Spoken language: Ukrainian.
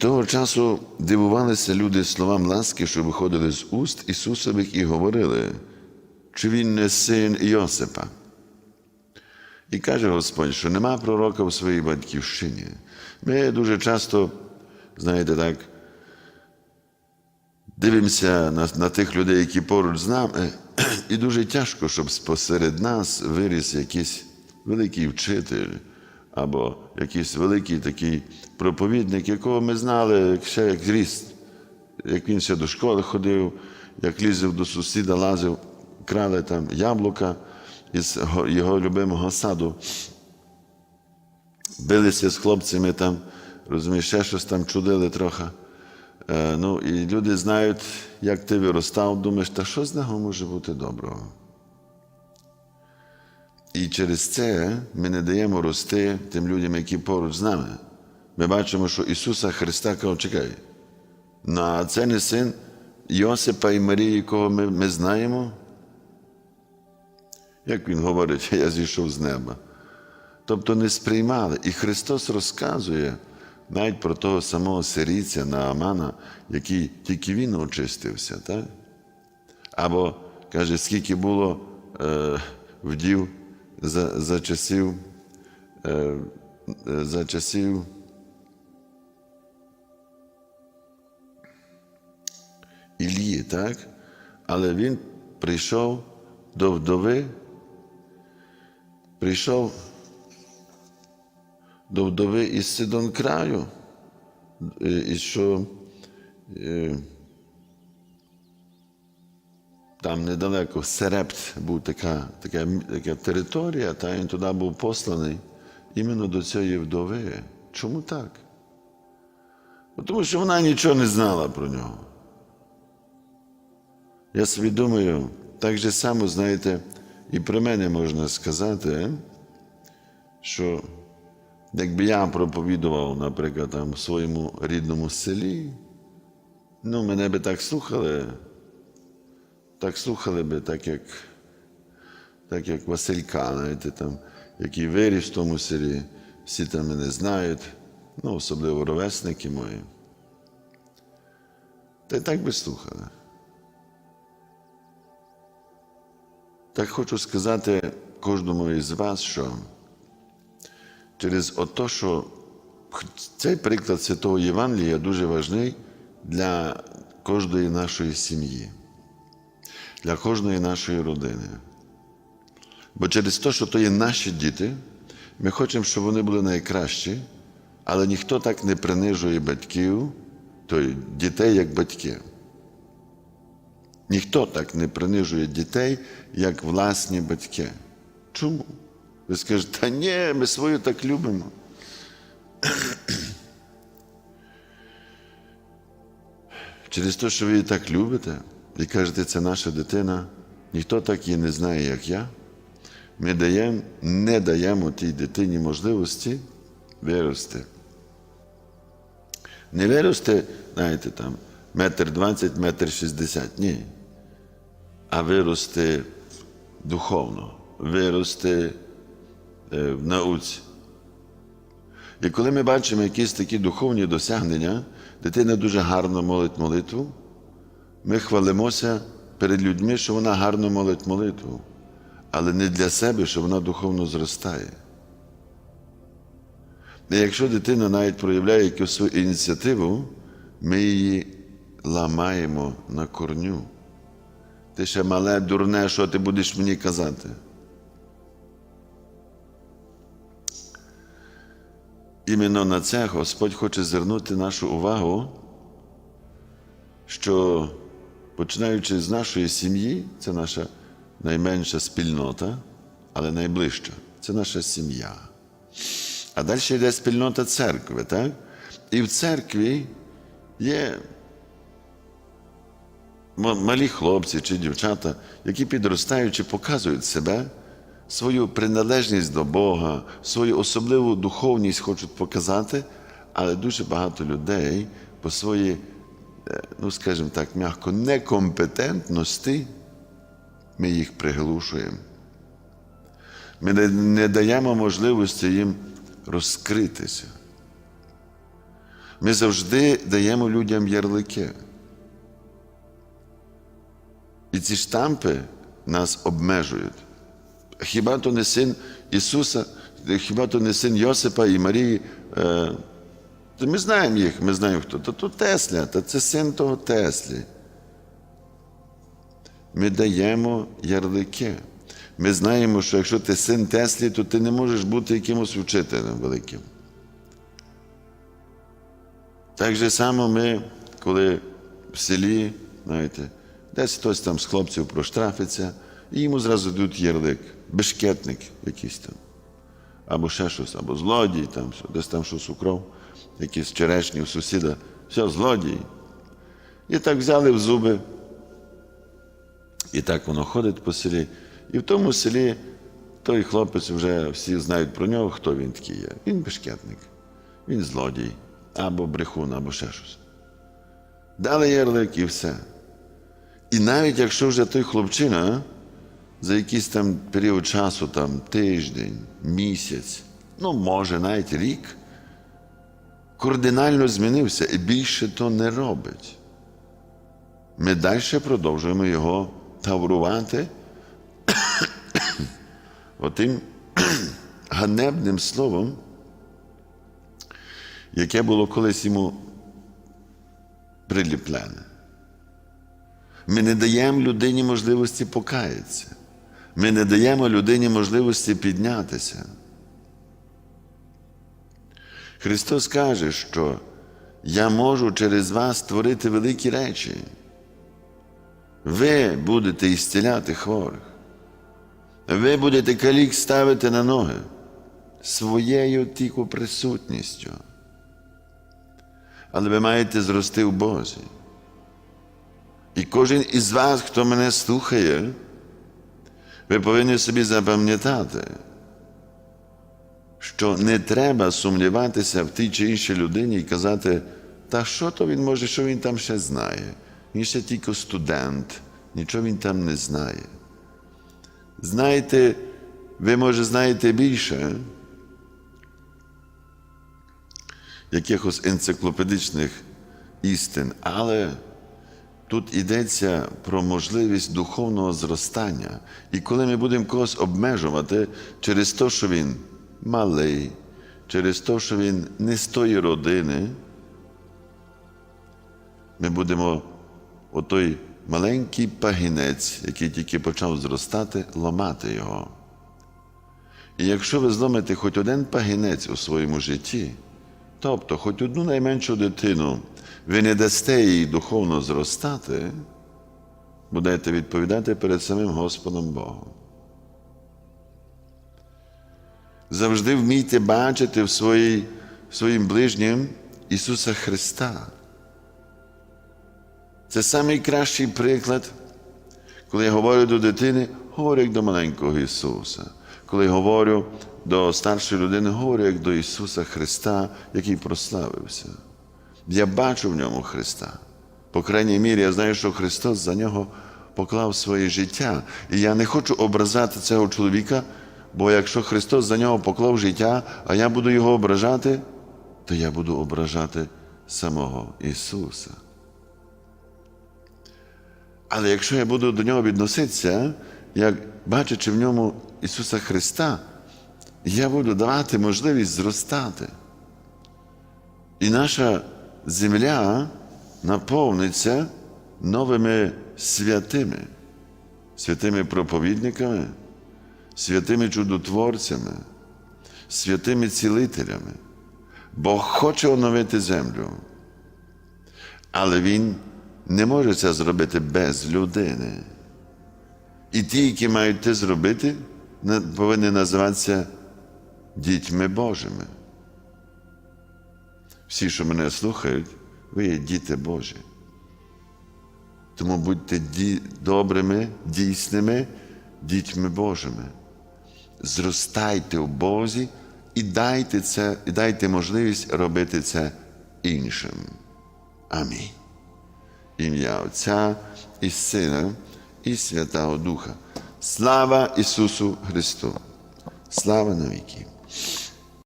того часу дивувалися люди словам ласки, що виходили з уст Ісусових, і говорили, чи він не син Йосипа. І каже Господь, що нема пророка в своїй батьківщині. Ми дуже часто, знаєте, так, дивимося на, на тих людей, які поруч з нами, і дуже тяжко, щоб посеред нас виріс якийсь великий вчитель або якийсь великий такий проповідник, якого ми знали ще як ріст, як він ще до школи ходив, як лізив до сусіда, лазив, крали там яблука із його любимого саду. Билися з хлопцями там, розумієш, ще щось там чудили трохи. Е, ну, і люди знають, як ти виростав, думаєш, та що з нього може бути доброго? І через це ми не даємо рости тим людям, які поруч з нами. Ми бачимо, що Ісуса Христа каже, чекай, ну, а це не син Йосипа і Марії, якого ми, ми знаємо. Як він говорить, я зійшов з неба. Тобто не сприймали. І Христос розказує навіть про того самого сирійця Наамана, який тільки він очистився. Так? Або каже, скільки було е, вдів за, за часів, е, е, за часів Ілії, так? Але він прийшов до вдови, прийшов до вдови із Сидон краю, е, і що там недалеко Серепт був така, така, така територія, та він туди був посланий іменно до цієї вдови. Чому так? Тому що вона нічого не знала про нього. Я собі думаю, так же само, знаєте, і про мене можна сказати, що якби я проповідував, наприклад, там в своєму рідному селі, ну, мене би так слухали, так слухали би, так як, так як Василька, знаєте, там, який виріс в тому селі, всі там мене знають, ну, особливо ровесники мої. Та й так би слухали. Так хочу сказати кожному із вас, що через ото, що цей приклад Святого Євангелія дуже важливий для кожної нашої сім'ї, для кожної нашої родини. Бо через те, що то є наші діти, ми хочемо, щоб вони були найкращі, але ніхто так не принижує батьків, то дітей як батьків. Ніхто так не принижує дітей, як власні батьки. Чому? Ви скажете, та ні, ми свою так любимо. Через те, що ви її так любите, і кажете, це наша дитина, ніхто так її не знає, як я. Ми даємо, не даємо тій дитині можливості вирости. Не вирости, знаєте, там, метр двадцять, метр шістдесят. Ні. А вирости духовно, вирости е, в науці. І коли ми бачимо якісь такі духовні досягнення, дитина дуже гарно молить молитву, ми хвалимося перед людьми, що вона гарно молить молитву, але не для себе, що вона духовно зростає. І якщо дитина навіть проявляє якусь свою ініціативу, ми її ламаємо на корню. Ти ще мале, дурне, що ти будеш мені казати? Іменно на це Господь хоче звернути нашу увагу, що починаючи з нашої сім'ї, це наша найменша спільнота, але найближча це наша сім'я. А далі йде спільнота церкви, так? І в церкві є малі хлопці чи дівчата, які підростаючи, показують себе, свою приналежність до Бога, свою особливу духовність хочуть показати, але дуже багато людей по своїй, ну скажімо так, м'яко, некомпетентності ми їх приглушуємо. Ми не- даємо можливості їм розкритися. Ми завжди даємо людям ярлики. І ці штампи нас обмежують. Хіба то не син Ісуса, хіба то не син Йосипа і Марії? То ми знаємо їх, ми знаємо хто. То, то Тесля, то це син того Теслі. Ми даємо ярлики. Ми знаємо, що якщо ти син Теслі, то ти не можеш бути якимось вчителем великим. Так же само ми, коли в селі, знаєте, десь хтось там з хлопців проштрафиться, і йому зразу дають ярлик, бешкетник якийсь там, або ще щось, або злодій, там, десь там щось украв, якісь черешні у сусіда, все, злодій. І так взяли в зуби. І так воно ходить по селі. І в тому селі той хлопець вже всі знають про нього, хто він такий є. Він бешкетник, він злодій, або брехун, або ще щось. Дали ярлик і все. І навіть якщо вже той хлопчина за якийсь там період часу, там тиждень, місяць, ну, може, навіть рік, кардинально змінився і більше то не робить. Ми далі продовжуємо його таврувати отим ганебним словом, яке було колись йому приліплене. Ми не даємо людині можливості покаятися. Ми не даємо людині можливості піднятися. Христос каже, що я можу через вас створити великі речі. Ви будете ісціляти хворих. Ви будете калік ставити на ноги своєю тільки присутністю. Але ви маєте зрости в Бозі. І кожен із вас, хто мене слухає, ви повинні собі запам'ятати, що не треба сумніватися в тій чи іншій людині і казати, та що то він може, що він там ще знає? Він ще тільки студент, нічого він там не знає. Знаєте, ви, може, знаєте більше якихось енциклопедичних істин, але тут йдеться про можливість духовного зростання. І коли ми будемо когось обмежувати через те, що він малий, через те, що він не з тої родини, ми будемо отой маленький пагінець, який тільки почав зростати, ламати його. І якщо ви зломите хоч один пагінець у своєму житті, тобто хоч одну найменшу дитину, ви не дасте їй духовно зростати, будете відповідати перед самим Господом Богом. Завжди вмійте бачити в своїй, своїм ближнім Ісуса Христа. Це найкращий приклад, коли я говорю до дитини, говорю як до маленького Ісуса. Коли я говорю до старшої людини, говорю як до Ісуса Христа, який прославився. Я бачу в ньому Христа. По крайній мірі, я знаю, що Христос за нього поклав своє життя. І я не хочу образати цього чоловіка, бо якщо Христос за нього поклав життя, а я буду його ображати, то я буду ображати самого Ісуса. Але якщо я буду до нього відноситися, як бачачи в ньому Ісуса Христа, я буду давати можливість зростати. І наша земля наповниться новими святими, святими проповідниками, святими чудотворцями, святими цілителями. Бог хоче оновити землю, але Він не може це зробити без людини. І ті, які мають це зробити, повинні називатися дітьми Божими. Всі, що мене слухають, ви є діти Божі. Тому будьте ді... добрими, дійсними дітьми Божими. Зростайте в Бозі і дайте, це, і дайте можливість робити це іншим. Амінь. Ім'я Отця і Сина, і Святого Духа. Слава Ісусу Христу! Слава навіки!